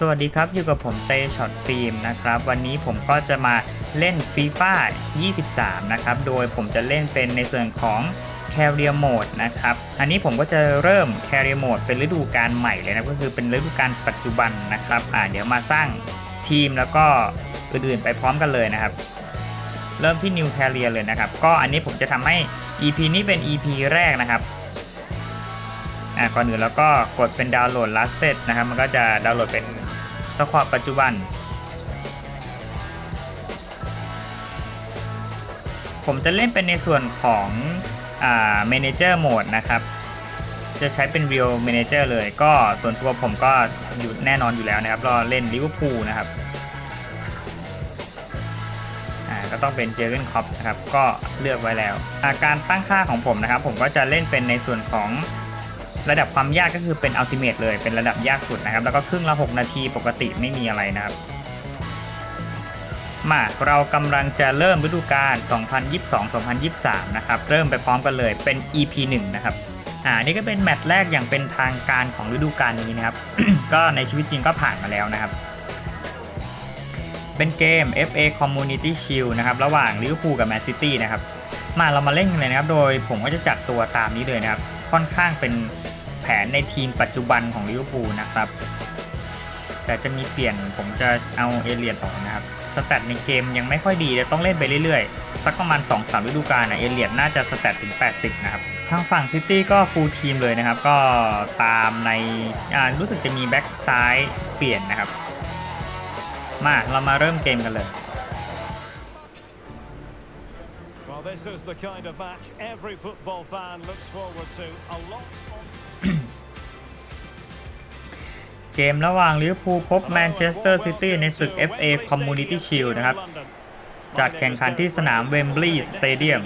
สวัสดีครับ อยู่กับผมเตช็อตฟิล์มนะครับ วันนี้ผมก็จะมาเล่นฟีฟ่า23 นะครับ โดยผมจะเล่นเป็นในส่วนของ Carrier Mode นะครับ อันนี้ผมก็จะเริ่ม Carrier Mode เป็นฤดูกาลใหม่เลยนะ ก็คือเป็นฤดูกาลปัจจุบันนะครับ อ่าเดี๋ยวมาสร้างทีมแล้วก็อื่นๆไปพร้อมกันเลยนะครับ เริ่มที่ New Carrier เลยนะครับ ก็อันนี้ผมจะทำให้ EP นี้เป็น EP แรกนะครับอ่าก่อนอื่นแล้วก็กดเป็นดาวน์โหลด lasted นะครับ มันก็จะดาวน์โหลดเป็น สควอตปัจจุบัน ผมจะเล่นเป็นในส่วนของอ่า manager mode นะครับ จะใช้เป็น real manager เลยก็ส่วนตัวผมก็อยู่แน่นอนอยู่แล้วนะครับ เรอเล่นลิเวอร์พูลนะครับอ่าก็ต้องเป็นเจอร์เกนคอปนะครับ ก็เลือกไว้แล้วาการตั้งค่าของผมนะครับ ผมก็จะเล่นเป็นในส่วนของ ระดับความยากก็คือเป็นอัลติเม e เลยเป็นระดับยากสุดนะครับ แล้วก็ครึ่งละ 6 นาทีปกติไม่มีอะไรนะครับมาเรากำลังจะเริ่มฤดูกาล 2022-2023 นะครับ เริ่มไปพร้อมกันเลยเป็น EP 1 นะครับ อ่า นี่ก็เป็นแมตช์แรกอย่างเป็นทางการของฤดูกาลนี้นะครับ ก็ในชีวิตจริงก็ผ่านมาแล้วนะครับ เป็นเกม FA Community Shield นะครับ ระหว่างลิเวอร์พูลกับแมนซิตี้นะครับ มาเรามาเล่นกันเลยนะครับ โดยผมก็จะจัดตัวตามนี้เลยนะครับ ค่อนข้างเป็น แผนในทีมปัจจุบันของลิเวอร์พูลนะครับ แต่จะมีเปลี่ยนผมจะเอาเอเลียนออกนะครับสแตทในเกมยังไม่ค่อยดีเลยต้องเล่นไปเรื่อยๆ สักประมาณ 2-3ฤดูกาลนะเอเลียนน่าจะสแตทถึง 80 นะครับ ทางฝั่งซิตี้ก็ฟูลทีมเลยนะครับ ก็ตามในรู้สึกจะมีแบ็กซ้ายเปลี่ยนนะครับ มาเรามาเริ่มเกมกันเลย Well, this is the kind of match every football fan looks forward to. A lot on เกมระหว่างลิเวอร์พูลพบแมนเชสเตอร์ซิตี้ในศึก FA Community Shield นะครับ จัดแข่งขันที่สนาม Wembley Stadium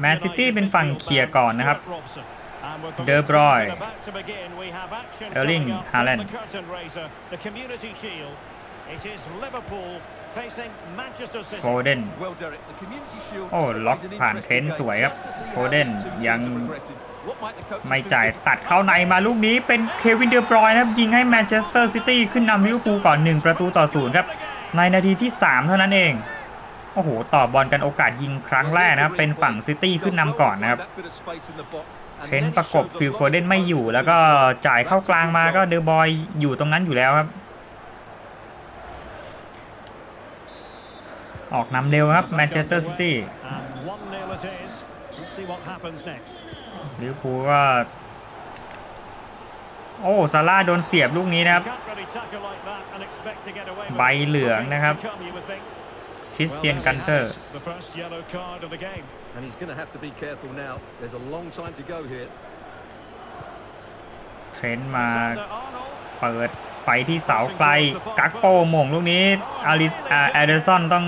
แมนซิตี้เป็นฝั่งเคลียร์ก่อนนะครับ เดอร์บรอย เออร์ลิง ฮาแลนด์ โฟเดนโอ้ล็อกผ่านเทนสวยครับโฟเดนยังไม่จ่ายตัดเข้าในมาลูกนี้เป็นเควินเดอร์บรอยน์นะครับยิงให้แมนเชสเตอร์ซิตี้ขึ้นนำลิเวอร์พูลก่อน 1 ประตูต่อศูนย์ครับ ในนาทีที่ 3 เท่านั้นเอง โอ้โห ต่อบอลกันโอกาสยิงครั้งแรกนะครับ เป็นฝั่งซิตี้ขึ้นนำก่อนนะครับเทรนต์ประกบฟิลโฟเดนไม่อยู่ แล้วก็จ่ายเข้ากลางมาก็เดอร์บอยอยู่ตรงนั้นอยู่แล้วครับ ออกนำเร็วครับแมนเชสเตอร์ซิตี้ลิเวอร์พูลก็ โอ้ซาร่าโดนเสียบลูกนี้นะครับ ใบเหลืองนะครับคริสเตียนกันเตอร์ And he's going to have to be careful now. There's a long time to go here. เทรนต์มาเปิด ไปที่เสาไกลกักโปหม่งลูกนี้อาริสอาแอเดอร์สันต้อง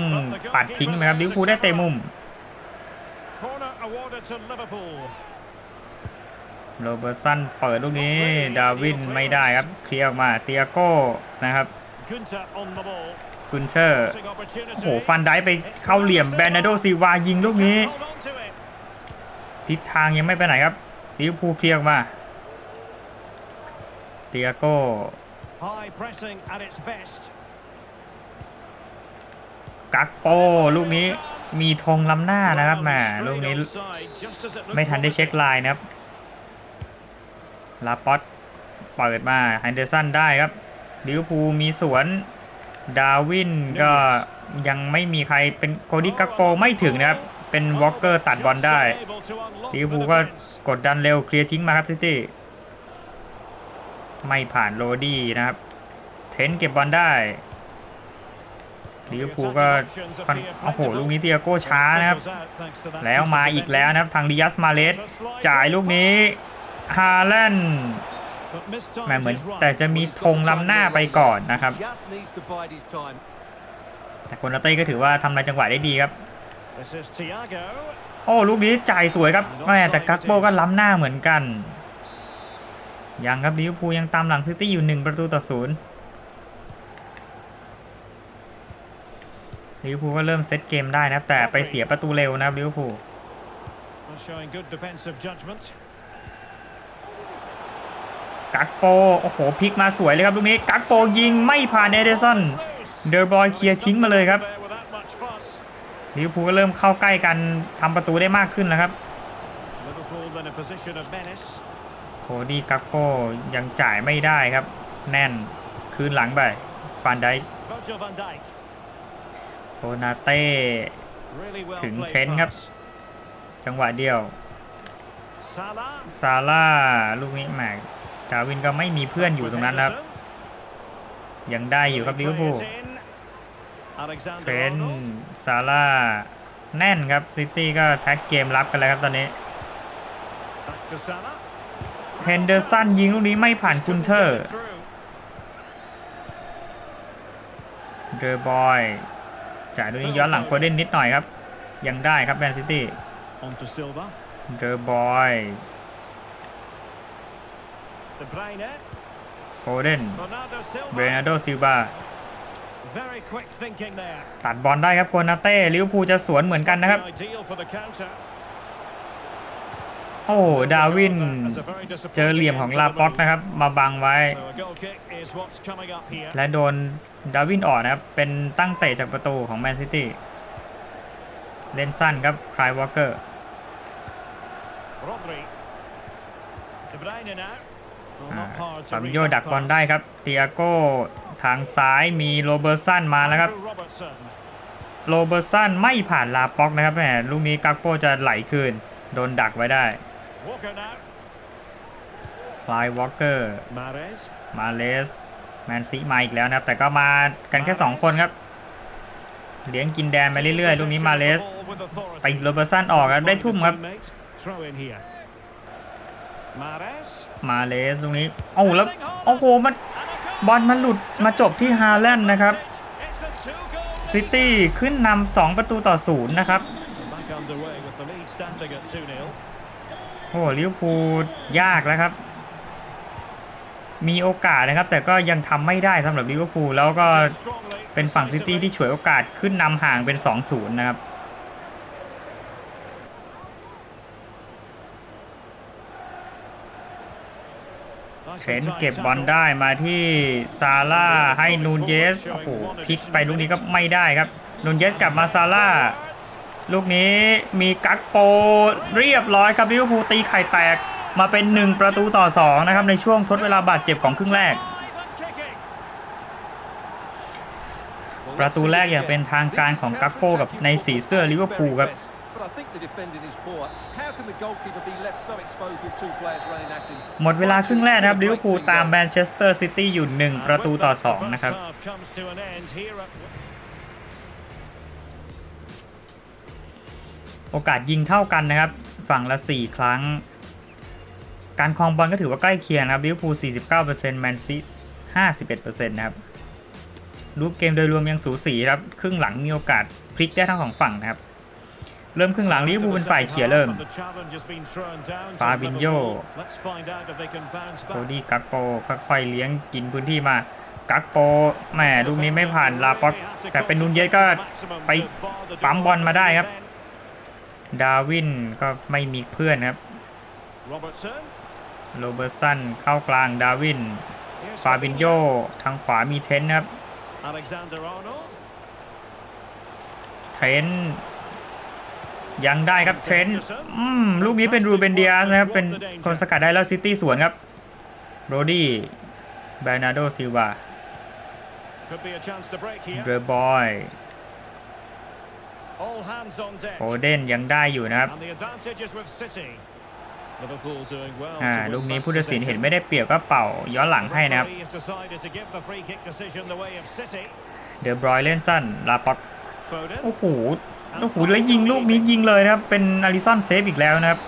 ปัดทิ้งไหมครับลิเวอร์พูลได้เตะมุมโรเบอร์ตสันเปิดลูกนี้ดาวินไม่ได้ครับเคลียร์ออกมาเตียโก้นะครับกุนเชอร์โอ้โหฟันได้ไปเข้าเหลี่ยมแบรนาโดซิวายิงลูกนี้ ทิศทางยังไม่ไปไหนครับลิเวอร์พูลเคลียร์ออกมาเตียโก้ กักโปลูกนี้มีธงล้ำหน้านะครับแหมลูกนี้ไม่ทันได้เช็คไลน์นะครับลาปอตเปิดมาไฮเดอร์สันได้ครับลิเวอร์พูลมีสวนดาวินก็ยังไม่มีใครเป็นโคดี้กักโปไม่ถึงนะครับ เป็นวอลเกอร์ตัดบอลได้ลิเวอร์พูลก็กดดันเร็วเคลียร์ทิ้งมาครับซิตี้ ไม่ผ่านโรดี้นะครับ เทนเก็บบอลได้ลิเวอร์พูลก็โอ้โหลูกนี้เตียโก้ช้านะครับ แล้วมาอีกแล้วนะครับ ทางดิยัสมาเลสจ่ายลูกนี้ฮาแลนด์แหมเหมือนแต่จะมีธงล้ำหน้าไปก่อนนะครับ แต่คนลาเต้ก็ถือว่าทำในจังหวะได้ดีครับ โอ้ลูกนี้จ่ายสวยครับแม่แต่กักโบก็ล้ำหน้าเหมือนกัน ยังครับลิเวอร์พูลยังตามหลังซิตี้อยู่หนึ่งประตูต่อศูนย์ลิเวอร์พูลก็เริ่มเซตเกมได้นะครับแต่ไปเสียประตูเร็วนะครับลิเวอร์พูล Showing good defensive judgment. กักโปโอ้โหพลิกมาสวยเลยครับลูกนี้กักโปยิงไม่ผ่านเอเดอร์สันเดอร์บอยเคลียร์ทิ้งมาเลยครับ Without much fuss. ลิเวอร์พูลก็เริ่มเข้าใกล้กันทำประตูได้มากขึ้นแล้วครับ โคดี้กักโปยังจ่ายไม่ได้ครับ แน่นคืนหลังไปฟานได Virgil van Dijk. โคนาเต้ Really well ถึง played เทรนต์ครับ pass. จังหวะเดียว Salah. ซาร่าลูกนี้แหมกดาวินก็ไม่มีเพื่อนอยู่ตรงนั้นแล้วครับ Henderson. ยังได้อยู่ครับลิเวอร์พูล Players in. Alexander เทรนต์ Arnold. ซาร่าแน่นครับซิตี้ก็แพ็กเกมรับกันแล้วครับตอนนี้ Back to Salah. เฮนเดอร์สันยิงลูกนี้ไม่ผ่านกุนเทอร์ Through. เดอร์บอยจ่ายลูกนี้ย้อนหลังโคเดนนิดหน่อยครับ ยังได้ครับแมนซิตี้ On to Silva. เดอร์บอย De Bruyne. โคเดน Bernardo เบรนา Silva. โดซิลบา Very quick thinking there. ตัดบอลได้ครับโคนาเต้ลิเวอร์พูลจะสวนเหมือนกันนะครับ Ideal for the counter. โอ้โห ดาวิน เจอเหลี่ยมของลาป็อกนะครับ มาบังไว้ So a goal kick is what's coming up here. และโดนดาวินออกนะครับ เป็นตั้งเตะจากประตูของแมนซิตี้ เล่นสั้นครับคลายวอลเกอร์ Rodri. De Bruyne now. Well, not hard to ฟาบิ read โย that ดักบอล pass. ได้ครับเตียโก้ทางซ้ายมีโรเบอร์สันมาแล้วครับ Andrew Robertson. โรเบอร์สันไม่ผ่านลาป็อกนะครับแหมลูกนี้กักโปจะไหลคืน โดนดักไว้ได้ Walker now. คลายวอลเกอร์ Mahrez. มาเลสแมนซีมาอีกแล้วนะครับ แต่ก็มากันแค่ 2 คนครับ เลี้ยงกินแดนไปเรื่อยๆ ลูกนี้มาเลส ไปโรเบอร์สันออกครับ ได้ทุ่มครับ Throw in here. Mahrez. มาเลสลูกนี้โอ้าแล้วโอ้โหมันบอลมันหลุดมาจบที่ฮาแลนด์นะครับ It's a two-goal ซิตี้ขึ้นนำ2ประตูต่อศูนย์นะครับ โอ้ลิเวอร์พูลยากแล้วครับ มีโอกาสนะครับ แต่ก็ยังทำไม่ได้สำหรับลิเวอร์พูลแล้วก็เป็นฝั่งซิตี้ที่ฉวยโอกาสขึ้นนำห่างเป็น 2-0 นะครับเทรนเก็บบอลได้มาที่ซาร่าให้นูนเยส โอ้โหพลิกไปลูกนี้ก็ไม่ได้ครับ นูนเยสกลับมาซาร่า ลูกนี้มีกักโปเรียบร้อยครับลิเวอร์พูลตีไข่แตกมาเป็น 1 ประตูต่อ 2 นะครับ ในช่วงทดเวลาบาดเจ็บของครึ่งแรก ประตูแรกอย่างเป็นทางการของกักโปกับในสีเสื้อลิเวอร์พูลครับ หมดเวลาครึ่งแรกนะครับลิเวอร์พูลตามแมนเชสเตอร์ซิตี้อยู่ 1 ประตูต่อ 2 นะครับ โอกาสยิงเท่ากันนะครับ ฝั่งละ 4 ครั้ง การครองบอลก็ถือว่าใกล้เคียงนะครับลิเวอร์พูล49%แมนซี51%นะครับรูปเกมโดยรวมยังสูสีครับ ครึ่งหลังมีโอกาสพลิกได้ทั้งสองฝั่งนะครับ เริ่มครึ่งหลังลิเวอร์พูลเป็นฝ่ายเขี่ยเริ่ม ฟาบินโญ่โคดี้กักโปค่อยๆเลี้ยงกินพื้นที่มา กักโปแหมลูกนี้ไม่ผ่านลาปอตแต่เป็นนุนเยสก็ไปปั๊มบอลมาได้ครับ ดาวินก็ไม่มีเพื่อนครับ Robertson โรเบอร์สันเข้ากลางดาวินฟาบินโยทางขวามีเทรนต์นะครับ Alexander Arnold เทรนต์ยังได้ครับเทรนต์อืมลูกนี้เป็นรูเบนเดียสนะครับ เป็นคนสกัดได้แล้วซิตี้สวนครับโรดี้เบรนาโดซิลวา could be a chance to break เด here อร์บอย โฟเดนยังได้อยู่นะครับ and the advantage is with City Liverpool doing well อ่า to win ลูกนี้ back ผู้ตัดสิน possession. เห็นไม่ได้เปรียบก็เป่าย้อนหลังให้นะครับ Referee has decided to give the free kick decision the way of City เดอบรอยเล่นสั้นลาป็อก Foden โอ้โหโอ้โหแล้วยิงลูกนี้ยิงเลยนะครับ เป็นอาริสันเซฟอีกแล้วนะครับ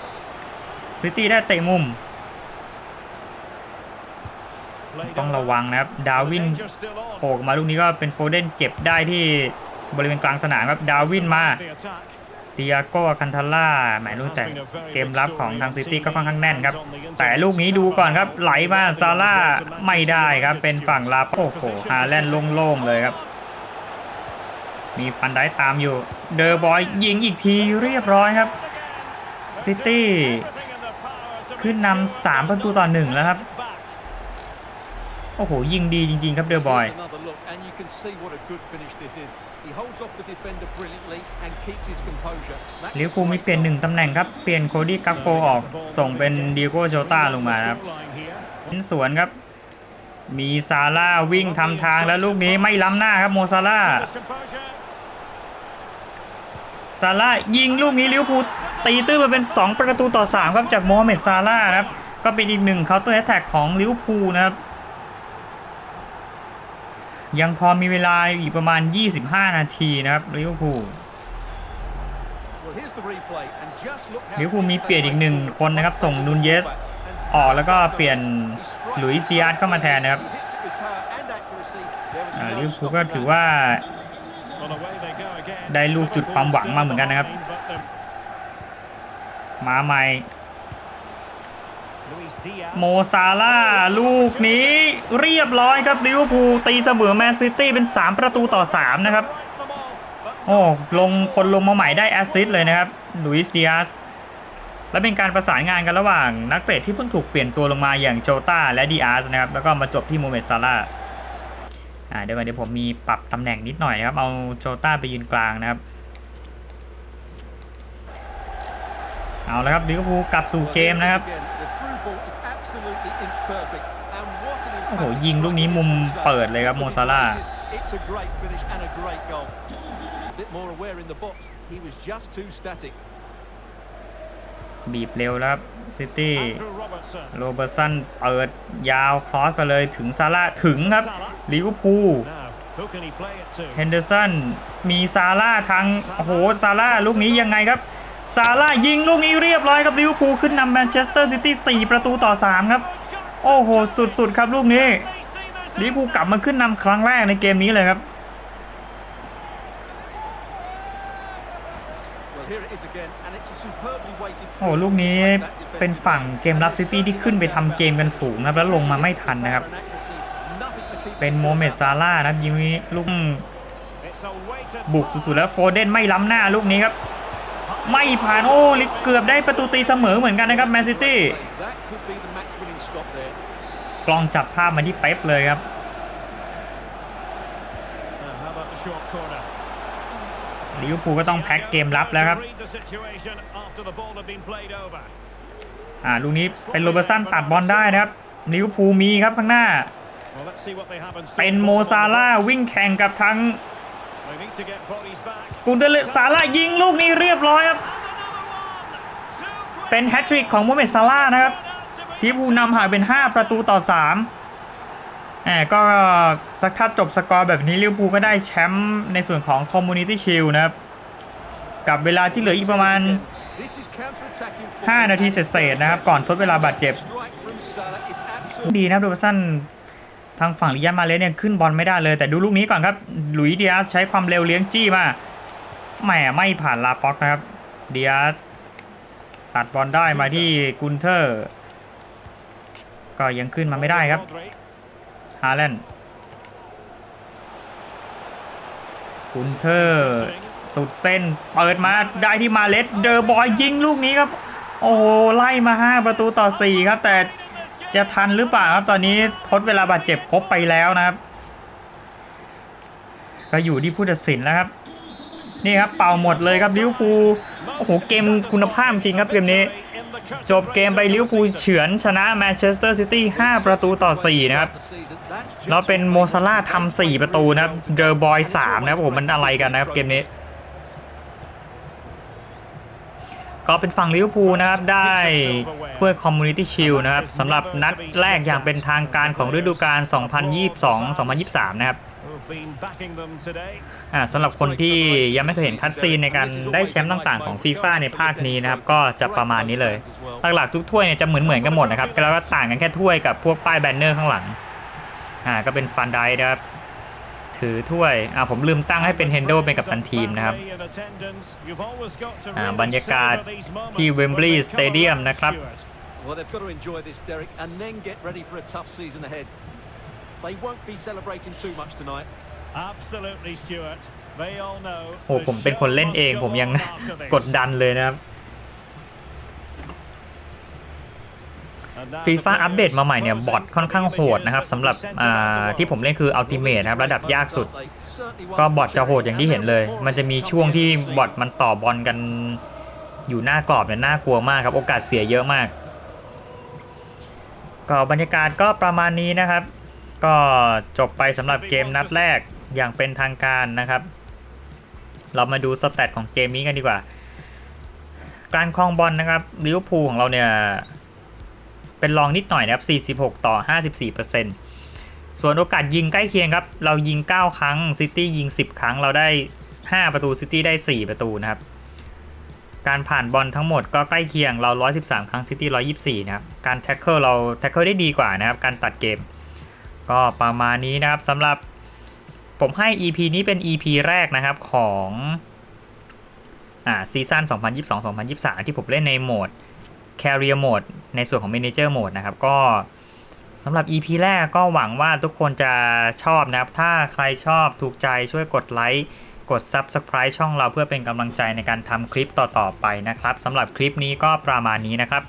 ซิตี้ได้เตะมุม played ต้อง over. ระวังนะครับ ดาวิน Danger still on. โขกมาลูกนี้ก็เป็นโฟเดนเก็บได้ที่ บริเวณกลางสนามครับดาวินมาเตียโก้คันทาล่าหมายรู้แต่เกมรับของทางซิตี้ก็ค่อนข้างแน่นครับ แต่ลูกนี้ดูก่อนครับ ไหลมาซาร่าไม่ได้ครับ เป็นฝั่งลาโอ้โหฮาแลนด์โล่งๆเลยครับ มีฟันได้ตามอยู่ เดอร์บอยยิงอีกทีเรียบร้อยครับ ซิตี้ขึ้นนำสามประตูต่อหนึ่งแล้วครับ โอ้โห ยิงดีจริง ๆ ครับเดอร์บอย Here's another look, and you can see what a good finish this is. He holds off the defender brilliantly and keeps his composure. That's ลิเวอร์พูลมีเปลี่ยนหนึ่งตำแหน่งครับ เปลี่ยนโคดี้กักโปออก ส่งเป็นดิโก้โจต้าลงมาครับชิ้นสวนครับ มีซาร่าวิ่งทำทางแล้วลูกนี้ไม่ล้ำหน้าครับโมซาร่าซาร่ายิงลูกนี้ลิเวอร์พูลตีตื้นมาเป็น 2 ประตูต่อ 3 ครับจากโมฮัมเหม็ดซาร่าครับ ก็เป็นอีกหนึ่งเคาน์เตอร์แอตแทกของลิเวอร์พูลนะครับ ยังพอมีเวลาอีกประมาณ 25 นาทีนะครับลิเวอร์พูล Well, here's the replay, and just look how ลิเวอร์พูลมีเปลี่ยนอีกหนึ่งคนนะครับ ส่งนูนเยส ออกแล้วก็เปลี่ยนหลุยส์ซีอาร์ตเข้ามาแทนนะครับ He hits it with power and accuracy. There was อ่า no ลิเวอร์พูล stopping ก็ that. ถือว่า ได้ลูกจุดความหวังมาเหมือนกันนะครับ มาใหม่ โมซาร่าลูกนี้เรียบร้อยครับลิเวอร์พูลตีเสมอแมนซิตี้เป็น 3 ประตูต่อ 3 นะครับ โอ้ลงคนลงมาใหม่ได้แอสซิสต์เลยนะครับลุยส์ดิอาสและเป็นการประสานงานกันระหว่างนักเตะที่เพิ่งถูกเปลี่ยนตัวลงมาอย่างโจต้าและดิอาสนะครับ แล้วก็มาจบที่โมเมดซาร่าอ่าเดี๋ยวก่อนเดี๋ยวผมมีปรับตำแหน่งนิดหน่อยนะครับ เอาโจต้าไปยืนกลางนะครับเอาละครับลิเวอร์พูลกลับสู่ Well, เกม here it is นะครับ again. The through ball is absolutely inch perfect. And what an โอ้โห emphatic ยิงลูกนี้มุมเปิดเลยครับ But โม it's ซาร่า It's a great finish and a great goal. A bit more aware in the box. He was just too static. บีบเร็วแล้วครับซิตี้โรเบอร์สันเปิดยาวครอสไปเลยถึงซาร่าถึงครับลิเวอร์พูลเฮนเดอร์สันมีซาร่าทางโอ้โหซาร่าลูกนี้ยังไงครับ ซาร่ายิงลูกนี้เรียบร้อยครับลิเวอร์พูลขึ้นนำแมนเชสเตอร์ซิตี้4ประตูต่อ 3 ครับ โอ้โห สุดๆ ครับลูกนี้ลิเวอร์พูลกลับมาขึ้นนำครั้งแรกในเกมนี้เลยครับ โอ้โหลูกนี้เป็นฝั่งเกมรับซิตี้ที่ขึ้นไปทำเกมกันสูงครับแล้วลงมาไม่ทันนะครับ เป็นโมเมดซาร่านะครับยิงลูกบุกสุดๆแล้วโฟเดนไม่ล้ำหน้าลูกนี้ครับ ไม่ผ่านโอ้ลิเกือบได้ประตูตีเสมอเหมือนกันนะครับแมนซิตี้ That could be the match-winning stop there. กล้องจับภาพมาที่เป๊ปเลยครับลิเวอร์พูลก็ต้องแพ็คเกมรับแล้วครับอ่าลูกนี้เป็นโรเบอร์สันตัดบอลได้นะครับลิเวอร์พูลมีครับข้างหน้า เป็นโมซาร่าวิ่งแข่งกับทั้ง กุนเดเลซาร่ายิงลูกนี้เรียบร้อยครับ เป็นแฮตทริกของโมเมดซาร่านะครับลิเวอร์พูลนำห่างเป็น 5 ประตูต่อ3แหมก็สักถ้าจบสกอร์แบบนี้ลิเวอร์พูลก็ได้แชมป์ในส่วนของคอมมูนิตี้ชิลนะครับ กับเวลาที่เหลืออีกประมาณ This is counter-attacking 5นาทีเศษๆนะครับ ก่อนทดเวลาบาดเจ็บ Strike from Salah is absolutely ดีนะครับโรเบอร์สัน ทางฝั่งลิยันมาเลสเนี่ยขึ้นบอลไม่ได้เลย แต่ดูลูกนี้ก่อนครับ หลุยส์ดิอาสใช้ความเร็วเลี้ยงจี้มาแหมไม่ผ่านลาป็อกนะครับ เดิอาสตัดบอลได้มาที่กุนเทอร์ ก็ยังขึ้นมาไม่ได้ครับฮาแลนด์กุนเทอร์สุดเส้นเปิดมาได้ที่มาเลสเดอร์บอยยิงลูกนี้ครับ โอ้โหไล่มา 5 ประตูต่อ 4 ครับ แต่ จะทันหรือเปล่าครับตอนนี้ทดเวลาบาดเจ็บครบไปแล้วนะครับ ก็อยู่ที่ผู้ตัดสินแล้วครับ นี่ครับเป่าหมดเลยครับลิวพูโอ้โหเกมคุณภาพจริงครับเกมนี้ จบเกมไปลิวพูเฉือนชนะแมนเชสเตอร์ซิตี้5ประตูต่อ 4 นะครับ แล้วเป็นโมซาร่าทำ4ประตูนะครับเดอร์บอย3นะครับผมมันอะไรกันนะครับเกมนี้ ก็เป็นฝั่งลิเวอร์พูลนะครับได้ถ้วยคอมมูนิตี้ชิลนะครับสำหรับนัดแรกอย่างเป็นทางการของฤดูกาล 2022-2023 นะครับสำหรับคนที่ยังไม่เคยเห็นคัดซีนในการได้แชมป์ต่างๆของฟีฟ่าในภาคนี้นะครับ ก็จะประมาณนี้เลยหลักๆทุกถ้วยเนี่ยจะเหมือนๆกันหมดนะครับแล้วก็ต่างกันแค่ถ้วยกับพวกป้ายแบนเนอร์ข้างหลังอ่าก็เป็นฟันไดนะครับ ถือถ้วย อ่าผมลืมตั้งให้เป็นเฮนโดเป็นกับตันทีมนะครับ อ่าบรรยากาศที่ Wembley Stadium นะครับ Well, they've got to enjoy this, Derek, and then get ready for a tough season ahead. They won't be celebrating too much tonight. Absolutely, Stuart. They all know. โอ้ผมเป็นคนเล่นเองผมยังกดดันเลยนะครับ ฟีฟ่าอัปเดตมาใหม่เนี่ยบอทค่อนข้างโหดนะครับสำหรับที่ผมเล่นคืออัลติเมทครับระดับยากสุด ก็บอทจะโหดอย่างที่เห็นเลย มันจะมีช่วงที่บอทมันต่อบอลกันอยู่หน้ากรอบเนี่ยน่ากลัวมากครับ โอกาสเสียเยอะมาก ก็บรรยากาศก็ประมาณนี้นะครับ ก็จบไปสำหรับเกมนัดแรกอย่างเป็นทางการนะครับ เรามาดูสแตทของเกมนี้กันดีกว่า การครองบอลนะครับลิเวอร์พูลของเราเนี่ย เป็นรองนิดหน่อยนะครับ 46 ต่อ 54%ส่วนโอกาสยิงใกล้เคียงครับ เรายิง 9 ครั้งซิตี้ยิง 10 ครั้งเราได้ 5 ประตูซิตี้ได้ 4 ประตูนะครับ การผ่านบอลทั้งหมดก็ใกล้เคียงเรา 113 ครั้งซิตี้124 นะครับ การแท็กเกิลเราแท็กเกิลได้ดีกว่านะครับ การตัดเกม ก็ประมาณนี้นะครับสำหรับผมให้ EP นี้เป็น EP แรกนะครับของอ่าซีซั่น2022-2023 ที่ผมเล่นในโหมด Career Mode ในส่วนของ Manager Mode นะครับก็สำหรับ EP แรกก็หวังว่าทุกคนจะชอบนะครับ ถ้าใครชอบถูกใจช่วยกดไลค์กด Subscribe ช่องเราเพื่อเป็นกำลังใจในการทำคลิปต่อๆไปนะครับสำหรับคลิปนี้ก็ประมาณนี้นะครับ